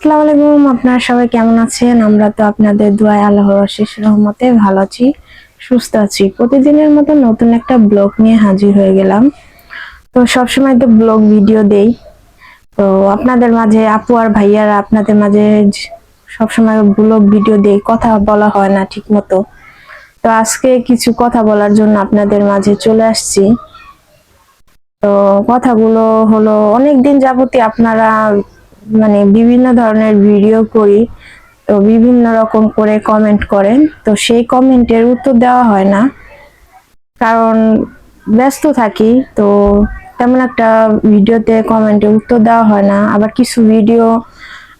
আসসালামু আলাইকুম, আপনারা সবাই কেমন আছেন? আমরা তো আপনাদের দোয়ায় আল্লাহর অশেষ রহমতে ভালো আছি, সুস্থ আছি। প্রতিদিনের মতো নতুন একটা ব্লগ নিয়ে হাজির হয়ে গেলাম। তো সবসময় তো ব্লগ ভিডিও দেই। তো আপনাদের মাঝে, আপু আর ভাইয়ারা আপনাদের মাঝে সবসময় ব্লগ ভিডিও দেই, কথা বলা হয় না ঠিক মতো তো আজকে কিছু কথা বলার জন্য আপনাদের মাঝে চলে আসছি। তো কথাগুলো হলো অনেক দিন যাবতই আপনারা মানে বিভিন্ন ধরনের ভিডিও করি, তো বিভিন্ন রকম করে কমেন্ট করেন, তো সেই কমেন্টের উত্তর দেওয়া হয় না। কারণ ব্যস্ত থাকি, তো তেমন একটা ভিডিওতে কমেন্টে উত্তর দেওয়া হয় না। আবার কিছু ভিডিও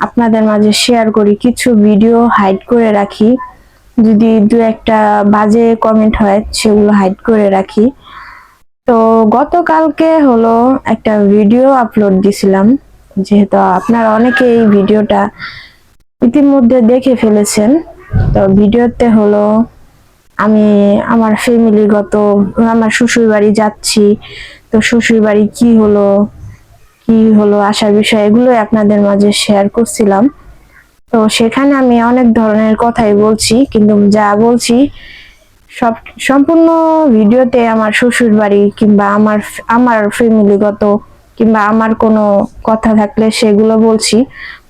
আপনাদের মাঝে শেয়ার করি, কিছু ভিডিও হাইড করে রাখি। যদি দু একটা বাজে কমেন্ট হয়, সেগুলো হাইড করে রাখি। তো গতকালকে হলো একটা ভিডিও আপলোড দিছিলাম। যেহেতু আপনারা অনেকে এই ভিডিওটা ইতিমধ্যে দেখে ফেলেছেন, তো ভিডিওতে হলো আমি আমার ফ্যামিলিগত আমার শ্বশুর বাড়ি যাচ্ছি, তো শ্বশুর বাড়ি কি হলো কি হলো আসার বিষয় এগুলো আপনাদের মাঝে শেয়ার করছিলাম। তো সেখানে আমি অনেক ধরনের কথাই বলছি, কিন্তু যা বলছি সব, সম্পূর্ণ ভিডিওতে আমার শ্বশুর বাড়ি কিংবা আমার আমার ফ্যামিলিগত কিংবা আমার কোনো কথা থাকলে সেগুলো বলছি।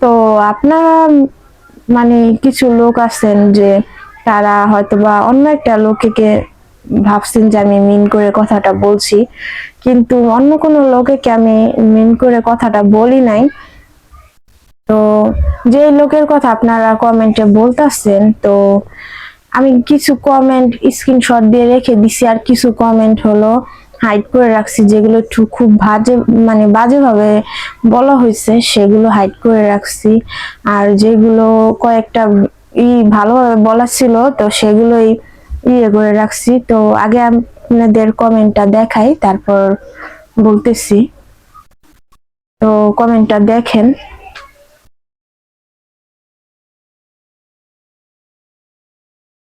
তো আপনারা মানে কিছু লোক আছেন যে তারা হয়তোবা অন্য একটা লোককে ভাবছেন যে আমি মিন করে কথাটা বলছি, কিন্তু অন্য কোনো লোকেকে আমি মিন করে কথাটা বলি নাই। তো যে লোকের কথা আপনারা কমেন্টে বলতেছেন, তো আমি কিছু কমেন্ট স্ক্রিনশট দিয়ে রেখে দিছি, আর কিছু কমেন্ট হলো হাইড করে রাখছি, যেগুলো একটু খুব বাজে মানে বাজেভাবে বলা হয়েছে, সেগুলো হাইড করে রাখছি। আর যেগুলো কয়েকটা ই ভালোভাবে বলা ছিল, তো সেগুলোই ইয়ে করে রাখছি। তো আগে আপনাদের কমেন্টটা দেখাই, তারপর বলতেছি। তো কমেন্টটা দেখেন।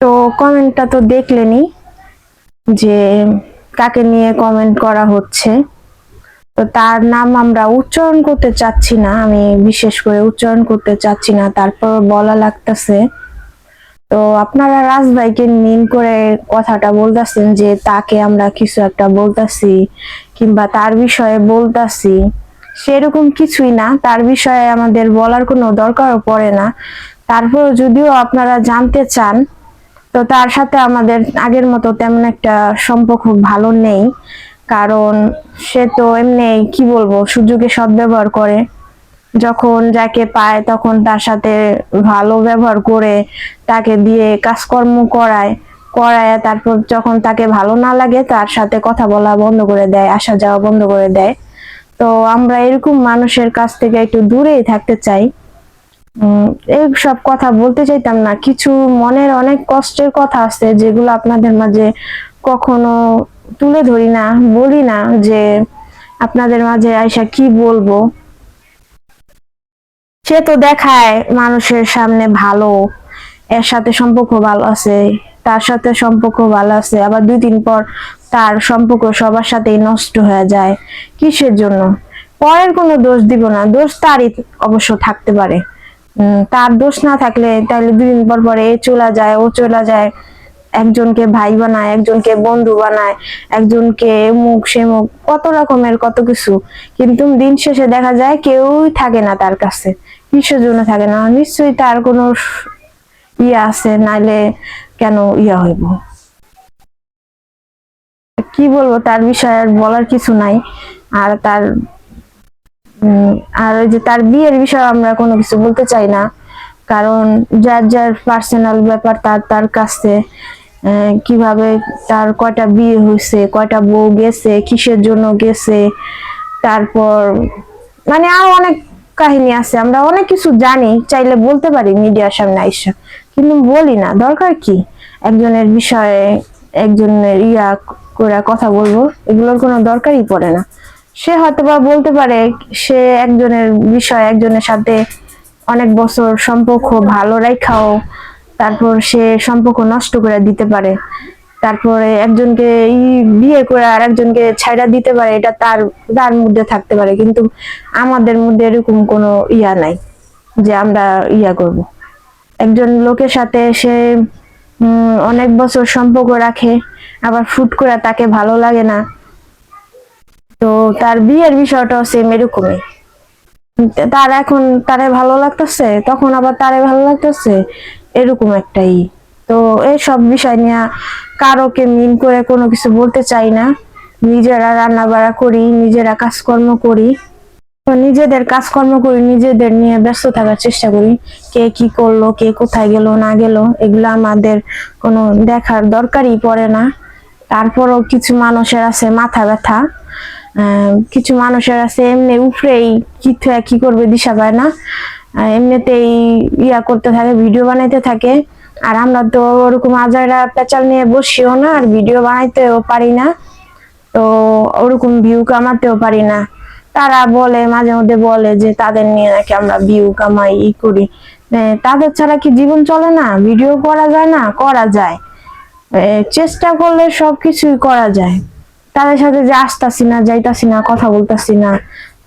তো কমেন্টটা তো দেখলেনই যে কাকে নিয়ে কমেন্ট করা হচ্ছে। তো তার নাম আমরা উচ্চারণ করতে চাচ্ছি না, আমি বিশেষ করে উচ্চারণ করতে চাচ্ছি না, তারপর বলা লাগতেছে। তো আপনারা রাজ ভাইকে মিন করে কথাটা বলতেছেন যে, তাকে আমরা কিছু একটা বলতাছি কিংবা তার বিষয়ে বলতাছি, সেরকম কিছুই না। তার বিষয়ে আমাদের বলার কোনো দরকারও পড়ে না। তারপর যদিও আপনারা জানতে চান তো তার সাথে আমাদের আগের মতো তেমন একটা সম্পর্ক ভালো নেই। কারণ সে তো এমনি কি বলব, সুযোগে সদ্ব্যবহার করে। যখন যাকে পায় তখন তার সাথে ভালো ব্যবহার করে তাকে দিয়ে কাজকর্ম করায় করায়, তারপর যখন তাকে ভালো না লাগে তার সাথে কথা বলা বন্ধ করে দেয়, আসা যাওয়া বন্ধ করে দেয়। তো আমরা এরকম মানুষের কাছ থেকে একটু দূরেই থাকতে চাই। এই সব কথা বলতে চাইতাম না। কিছু মনের অনেক কষ্টের কথা আছে যেগুলো আপনাদের মাঝে কখনো তুলে ধরি না, বলি না যে আপনাদের মাঝে আয়সা কি বলব। সে তো দেখায় মানুষের সামনে ভালো, এর সাথে সম্পর্ক ভালো আছে, তার সাথে সম্পর্ক ভালো আছে, আবার দুই দিন পর তার সম্পর্ক সবার সাথেই নষ্ট হয়ে যায়। কিসের জন্য? পরের কোনো দোষ দিব না, দোষ তারই অবশ্য থাকতে পারে। তার দোষ না থাকলে তাহলে দুদিন পর পরে এ চলে যায়, ও চলে যায়। একজনকে ভাই বানায়, একজনকে বন্ধু বানায়, একজনকে মুখ সে মুখ কত রকমের কত কিছু। কিন্তু দিন শেষে দেখা যায় কেউই থাকে না তার কাছে। কিসের জন্য থাকে না। নিশ্চয়ই তার কোনো ইয়ে আছে, নাইলে কেন ইয়া হইব? কি বলব, তার বিষয়ে বলার কিছু নাই। আর তার আর ওই যে তার বিয়ের বিষয়ে আমরা কোনো কিছু বলতে চাই না। কারণ যার যার পার্সোনাল ব্যাপার, তার তার কাছে কীভাবে তার কয়টা বিয়ে হয়েছে, কয়টা বউ গেছে, কিসের জন্য গেছে, তারপর মানে আরও অনেক কাহিনী আছে। আমরা অনেক কিছু জানি, চাইলে বলতে পারি মিডিয়ার সামনে আইসা। কিন্তু বলি না, দরকার কি? একজনের বিষয়ে একজনের ইয়া করে কথা বলব, এগুলোর কোনো দরকারই পড়ে না। সে হয়তোবা বলতে পারে সে একজনের বিষয়, একজনের সাথে অনেক বছর সম্পর্ক ভালো রাখাও, তারপর সে সম্পর্ক নষ্ট করে দিতে পারে। তারপরে একজনকে বিয়ে করে আর একজনকে ছাইড়া দিতে পারে, এটা তার তার মধ্যে থাকতে পারে। কিন্তু আমাদের মধ্যে এরকম কোনো ইয়া নাই যে আমরা ইয়া করব। একজন লোকের সাথে সে অনেক বছর সম্পর্ক রাখে, আবার ফুট করে তাকে ভালো লাগে না তো তার বিয়ের বিষয়টাও সেম এরকমই। তার এখন তারে ভালো লাগতেছে, তখন আবার তারে ভালো লাগতেছে, এরকম একটাই তো সব বিষয় নিয়ে কারোকে মিন করে কোনো কিছু বলতে চাই না। নিজেরা রান্না বাড়া করি, নিজেরা কাজকর্ম করি। নিজেদের কাজকর্ম করি নিজেদের নিয়ে ব্যস্ত থাকার চেষ্টা করি। কে কি করল, কে কোথায় গেল, না গেল, এগুলো আমাদের কোনো দেখার দরকারই পড়ে না। তারপরও কিছু মানুষের আছে মাথা ব্যথা। কিছু মানুষের আছে, এমনি উপরেই কি কি করবে দিশা পায় না। এমনিতেই ইয়া করতে থাকে ভিডিও বানাইতে থাকে। আর আমরা তো ওরকম আজারা পেঁচাল নিয়ে বসিও না, আর ভিডিও বানাইতেও পারি না। তো ওরকম ভিউ কামাতেও পারি না। তারা বলে, মাঝে মধ্যে বলে যে, তাদের নিয়ে নাকি আমরা ভিউ কামাই, ই করি। তাদের ছাড়া কি জীবন চলে না? ভিডিও করা যায় না? করা যায়। চেষ্টা করলে সবকিছুই করা যায়। তাদের সাথে যে আসতাছি না, যাইতাছি না, কথা বলতাছি না,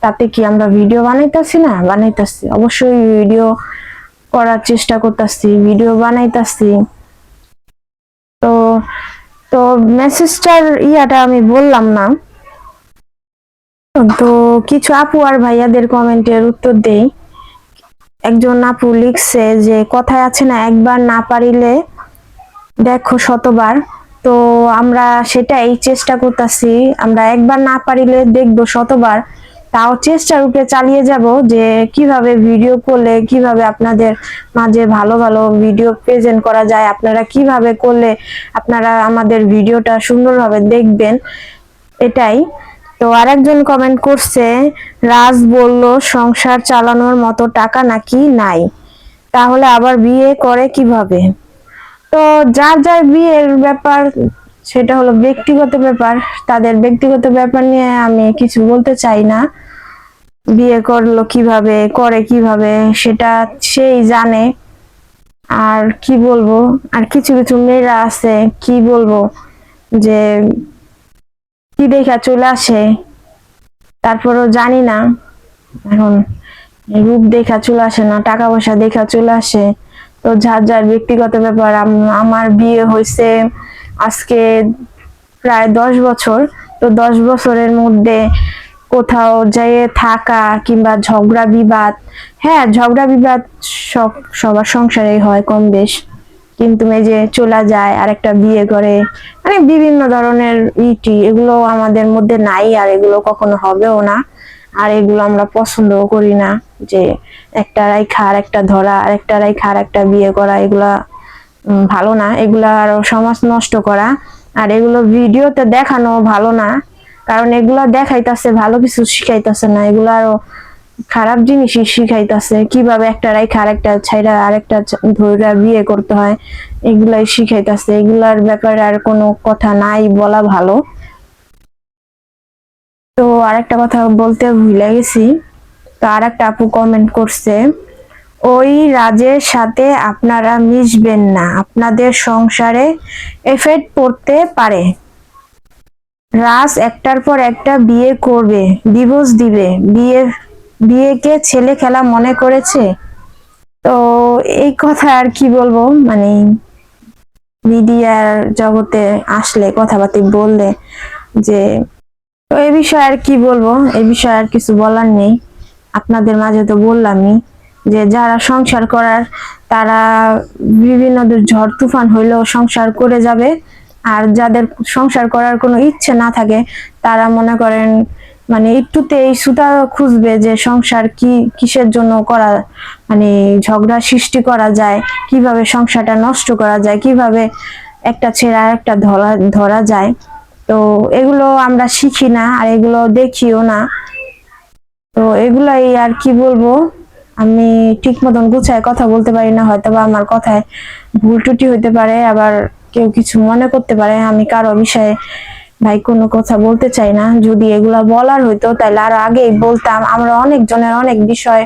তাতে কি আমরা ভিডিও বানাইতাছি না? বানাইতাছি। অবশ্যই ভিডিও করার চেষ্টা করতেছি ভিডিও বানাইতাছি। তো তো মেসেজটার ইয়াটা আমি বললাম না। তো কিছু আপু আর ভাইয়াদের কমেন্টের উত্তর দেই। একজন আপু লিখছে যে, কথায় আছে না, একবার না পারিলে দেখো শতবার। তো আমরা সেটাই চেষ্টা করতেছি। আমরা একবার না পারিলে দেখব শতবার। তাও চেষ্টার উপরে চালিয়ে যাব যে কীভাবে ভিডিও করলে, কীভাবে আপনাদের মাঝে ভালো ভালো ভিডিও প্রেজেন্ট করা যায়, আপনারা কীভাবে করলে আপনারা আমাদের ভিডিওটা সুন্দরভাবে দেখবেন, এটাই। তো আরেকজন কমেন্ট করছে, রাজ বলল, সংসার চালানোর মতো টাকা নাকি নাই? তাহলে আবার বিয়ে করে কীভাবে? তো যার যার বিয়ের ব্যাপার, সেটা হলো ব্যক্তিগত ব্যাপার, তাদের ব্যক্তিগত ব্যাপার নিয়ে আমি কিছু বলতে চাই না। বিয়ে করল কীভাবে, করে কীভাবে, সেটা সেই জানে। আর কি বলব? আর কিছু কিছু মেয়েরা আছে, কি বলব? যে কি দেখা চলে আসে, তারপরও জানি না। এখন রূপ দেখা চলে আসে না, টাকা পয়সা দেখা চলে আসে। তো যার যার ব্যক্তিগত ব্যাপার আমার বিয়ে হয়েছে আজকে প্রায় দশ বছর। তো দশ বছরের মধ্যে কোথাও যেয়ে থাকা কিংবা ঝগড়া, বিবাদ হ্যাঁ ঝগড়া, বিবাদ সব, সবার সংসারেই হয় কম বেশ। কিন্তু যে চলে যায় আর একটা বিয়ে করে মানে বিভিন্ন ধরনের ইটি, এগুলো আমাদের মধ্যে নাই আর এগুলো কখনো হবেও না। আর এগুলো আমরা পছন্দও করি না। যে একটা রাইখা আর একটা ধরা, আর একটা রাইখা আর একটা বিয়ে করা, এগুলা ভালো না। এগুলা আরও সমাজ নষ্ট করা। আর এগুলো ভিডিওতে দেখানো ভালো না। কারণ এগুলা দেখাইতাছে, ভালো কিছু শিখাইতাছে না। এগুলো আরও খারাপ জিনিসই শিখাইতাছে। কীভাবে একটা রাইখা আরেকটা ছাইরা আরেকটা ধইরা বিয়ে করতে হয়, এগুলাই শিখাইতাছে। এগুলার ব্যাপারে আর কোনো কথা নাই বলা ভালো। তো আরেকটা কথা বলতে ভুলে গেছি। তো আরেকটা আপু কমেন্ট করছে, ওই রাজের সাথে আপনারা মিশবেন না, আপনাদের সংসারে এফেক্ট পড়তে পারে। রাজ একটার পর একটা বিয়ে করবে ডিভোর্স দিবে। বিয়ে, বিয়েকে ছেলে খেলা মনে করেছে? তো এই কথা আর কি বলব মানে মিডিয়ার জগতে আসলে কথাবার্তা বললে যে, তো এই বিষয়ে আর কি বলব এই বিষয়ে আর কিছু বলার নেই। আপনাদের মাঝে তো বললামই যে যারা সংসার করার, তারা বিভিন্ন ঝড় তুফান হইলেও সংসার করে যাবে। আর যাদের সংসার করার কোনো ইচ্ছে না থাকে, তারা মনে করেন মানে একটুতে এই সুতা খুঁজবে যে সংসার কি, কিসের জন্য করা মানে ঝগড়া সৃষ্টি করা যায়, কীভাবে সংসারটা নষ্ট করা যায়, কীভাবে একটা ছেড়ে একটা ধরা ধরা যায়। তো এগুলো আমরা শিখি না, আর এগুলো দেখিও না। তো এগুলাই আর কি বলব? আমি ঠিক মতন গুছায় কথা বলতে পারি না হয়তো বা আমার কথায় ভুল ত্রুটি হইতে পারে, আবার কেউ কিছু মনে করতে পারে, আমি কারও বিষয়ে ভাই কোনো কথা বলতে চাই না। যদি এগুলা বলার হইতো তাহলে আরও আগেই বলতাম। আমরা অনেক জনের অনেক বিষয়,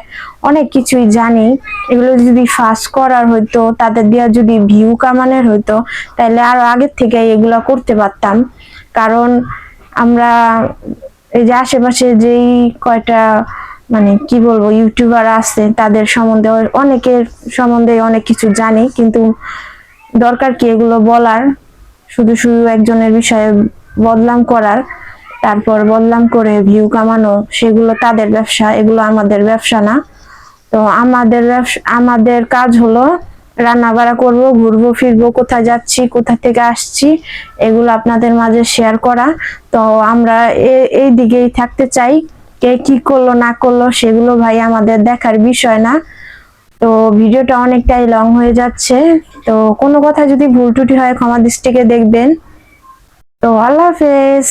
অনেক কিছুই জানি। এগুলো যদি ফাঁস করার হইতো, তাদের দিয়া যদি ভিউ কামানের হইতো তাহলে আরও আগের থেকে এগুলা করতে পারতাম। কারণ আমরা এই যে আশেপাশে যেই কয়টা মানে কি বলব ইউটিউবার আছে, তাদের সম্বন্ধে অনেকের সম্বন্ধে অনেক কিছু জানি, কিন্তু দরকার কি এগুলো বলার? শুধু শুধু একজনের বিষয়ে বদলাম করার, তারপর বদলাম করে ভিউ কামানো, সেগুলো তাদের ব্যবসা, এগুলো আমাদের ব্যবসা না। তো আমাদের আমাদের কাজ হলো রান্না বাড়া করব, ঘুরবো, ফিরবো, কোথায় যাচ্ছি, কোথা থেকে আসছি, এগুলো আপনাদের মাঝে শেয়ার করা। তো আমরা এই দিকেই থাকতে চাই, কে কি করল, না করল, সেগুলো ভাই আমাদের দেখার বিষয় না। তো ভিডিওটা অনেকটাই লং হয়ে যাচ্ছে। তো কোনো কথা যদি ভুল ত্রুটি হয়, ক্ষমা দৃষ্টিকে দেখবেন। তো আল্লাহ হাফেজ।